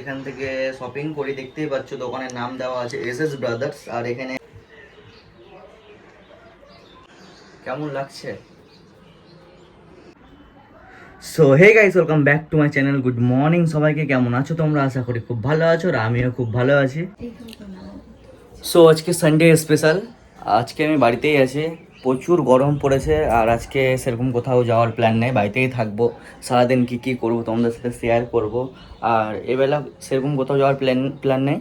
এখান থেকে শপিং করি, দেখতেই পাচ্ছ দোকানের নাম দেওয়া আছে এস এস ব্রাদার্স আর এখানে কেমন লাগছে? So hey guys welcome back to my channel good morning সবাইকে কেমন আছো তোমরা? আশা করি খুব ভালো আছো আর আমিও খুব ভালো আছি। সো আজকে সানডে স্পেশাল আজকে আমি বাড়িতেই আছি। প্রচুর গরম পড়েছে আর আজকে সেরকম কোথাও যাওয়ার প্ল্যান নেই। বাড়িতেই থাকব। সারাদিন কী কী করব তোমাদের সাথে শেয়ার করব। আর এবেলা সেরকম কোথাও যাওয়ার প্ল্যান প্ল্যান নেই।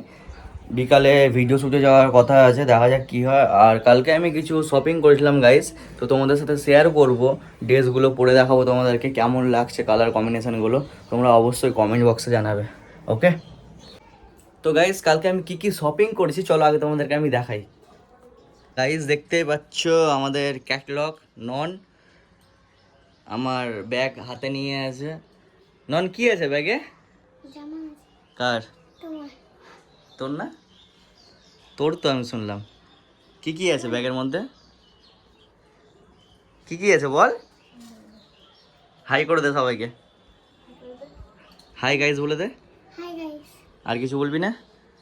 বিকালে ভিডিও শ্যুটে যাওয়ার কথা আছে, দেখা যাক কী হয়। আর কালকে আমি কিছু শপিং করেছিলাম গাইস তো তোমাদের সাথে শেয়ার করব। ড্রেসগুলো পরে দেখাবো তোমাদেরকে, কেমন লাগছে কালার কম্বিনেশানগুলো তোমরা অবশ্যই কমেন্ট বক্সে জানাবে। ওকে তো গাইস কালকে আমি কি কি শপিং করেছি, চলো আগে তোমাদেরকে আমি দেখাই। গাইস দেখতেই পাচ্ছ আমাদের ক্যাটলগ নন আমার ব্যাগ হাতে নিয়ে আছে। নন কি আছে ব্যাগে কার? তোর না? তোর তো আমি শুনলাম। কি কি আছে ব্যাগের মধ্যে? কি কি আছে বল? হাই করে দে সবাইকে। হাই গাইস বলে দে। আর কিছু বলবি না?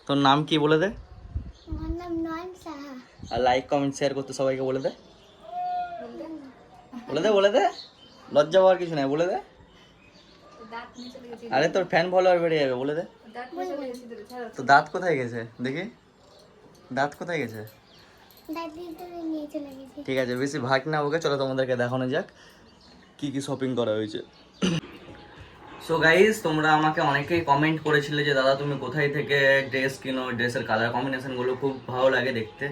তোর নাম কি বলে দে আমার নাম নয়ন সাহা আর লাইক কমেন্ট শেয়ার করতে সবাইকে বলে দে। বলে দে বলে দে। লজ্জা পাওয়ার কিছু নাই, বলে দে। আরে তোর ফ্যান ফলোয়ার বেড়ে যাবে, বলে দে। তো দাঁত কোথায় গেছে? দেখি। দাঁত কোথায় গেছে? ঠিক আছে, বেশি ভাগ না ওকে চলো তোমাদেরকে দেখানো যাক কি কি শপিং করা হয়েছে। সো গাইস তোমরা আমাকে অনেকেই কমেন্ট করেছিলে যে, দাদা, তুমি কোথায় থেকে ড্রেস কিনো? ড্রেসের কালার কম্বিনেশনগুলো খুব ভালো লাগে দেখতে।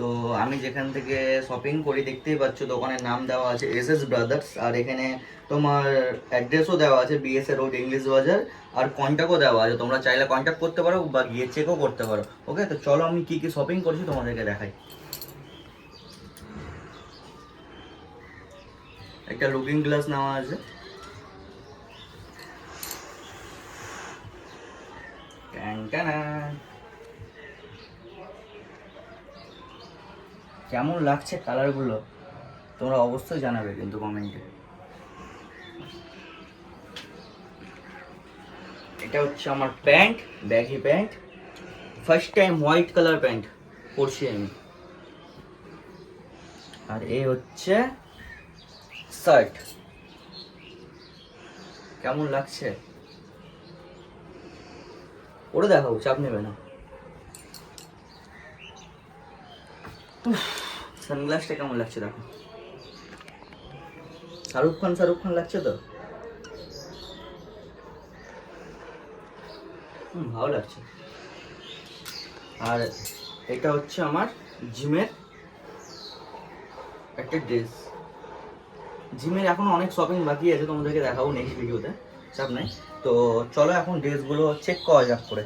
তো আমি যেখান থেকে শপিং করি, দেখতেই পাচ্ছ দোকানের নাম দেওয়া আছে এস এস ব্রাদার্স আর এখানে তোমার অ্যাড্রেসও দেওয়া আছে বিএসএ রোড ইংলিশ বাজার আর কন্ট্যাক্টও দেওয়া আছে। তোমরা চাইলে কন্ট্যাক্ট করতে পারো বা গিয়ে চেকও করতে পারো। ওকে তো চলো আমি কি কি শপিং করছি তোমাদেরকে দেখাই। একটা লুকিং গ্লাস নেওয়া আছে। ট্যানা। কেমন লাগছে কালারগুলো, তোমরা অবশ্যই জানাবে কিন্তু কমেন্টে। এটা হচ্ছে আমার pant baggy pant. First time white colour pant পরছি আমি। আর এ হচ্ছে শার্ট কেমন লাগছে? ওরে দেখাবো, চাপ নেবে না। সানগ্লাসটা কেমন লাগছে দেখো? শাহরুখ খান শাহরুখ খান লাগছে তো? হুম, ভালো লাগছে। আর এটা হচ্ছে আমার জিমের একটা ড্রেস। জিমের এখন অনেক শপিং বাকি আছে, তোমাদেরকে দেখাবো নেক্সট ভিডিওতে চাপ নাই। তো চলো এখন ড্রেসগুলো চেক করা যাক করে।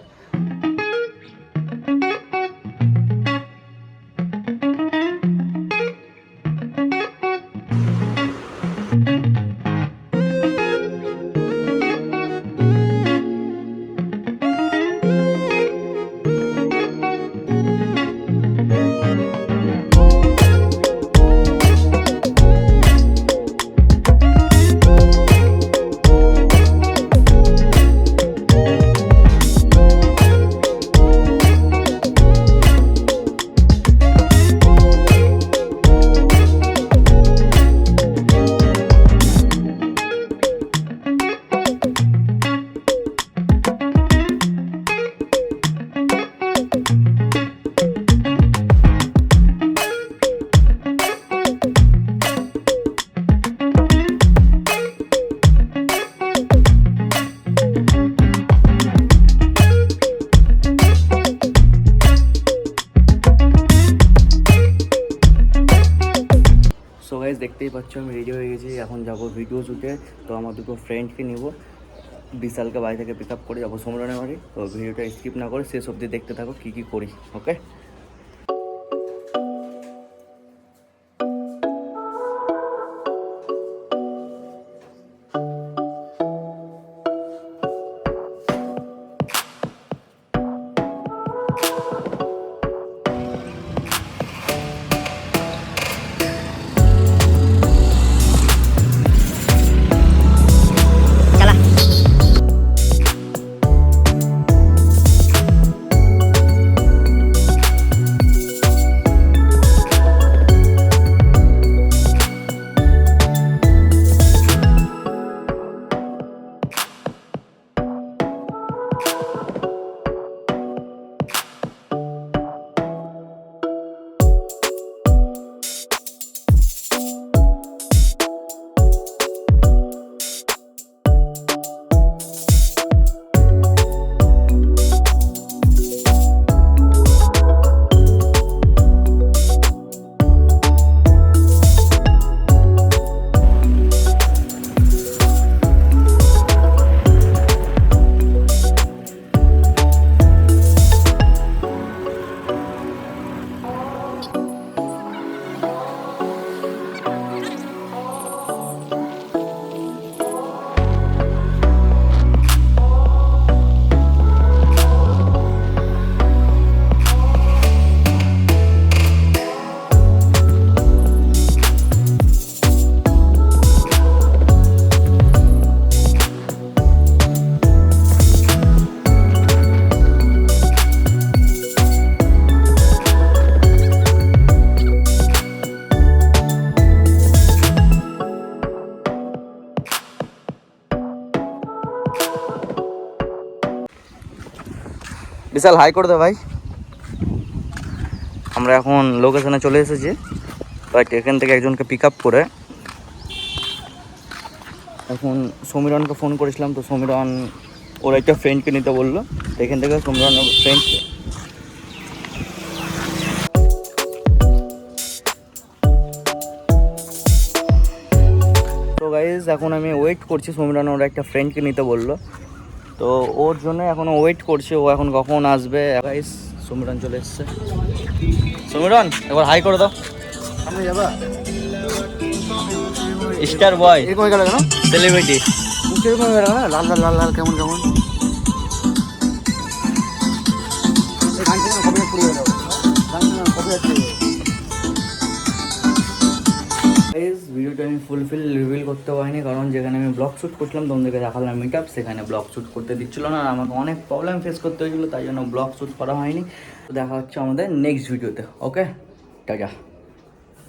দেখতেই পাচ্ছ, আমি রেডি হয়ে গেছি। এখন যাব ভিডিও শুটে তো আমার দুটো ফ্রেন্ডকে নিব। বিশালকে বাড়ি থেকে পিক আপ করে যাব সমরানের বাড়ি। তো ভিডিওটা স্কিপ না করে শেষ অবধি দেখতে থাকো, কী কী করি ওকে বিশাল হাই করে দে ভাই। আমরা এখন লোকেশনে চলে এসেছি। বাট এখান থেকে একজনকে পিক আপ করে এখন সমীরনকে ফোন করেছিলাম, তো সমীরন ওর একটা ফ্রেন্ডকে নিতে বলল। এখান থেকে সমীরন ফ্রেন্ড তো গাইজ এখন আমি ওয়েট করছি সমীরন ওর একটা ফ্রেন্ডকে নিতে বলল। তো ওর জন্য এখন ওয়েট করছে ও এখন কখন আসবে? গাইজ সমীরন চলে এসছে। সমীরন এবার হাই করে দাও। সামনে যাবা? স্টার বয় এরকম হয়ে গেল কেন? সেলিব্রিটি কীরকম হয়ে গেল না লাল লাল লাল লাল কেমন কেমন? এই গানটা না কবে পুরো গেল। গানটা না কবে গাইজ ভিডিওটা আমি ফুলফিল রিভিল করতে পারিনি, কারণ যেখানে আমি ব্লগ শ্যুট করছিলাম, তোমাদেরকে দেখালাম মিট আপ সেখানে ব্লগ শ্যুট করতে দিচ্ছিল না, আর আমাকে অনেক প্রবলেম ফেস করতে হয়েছিল, তাই জন্য ব্লগ শ্যুট করা হয়নি। তো দেখা হচ্ছে আমাদের নেক্সট ভিডিওতে ওকে টাটা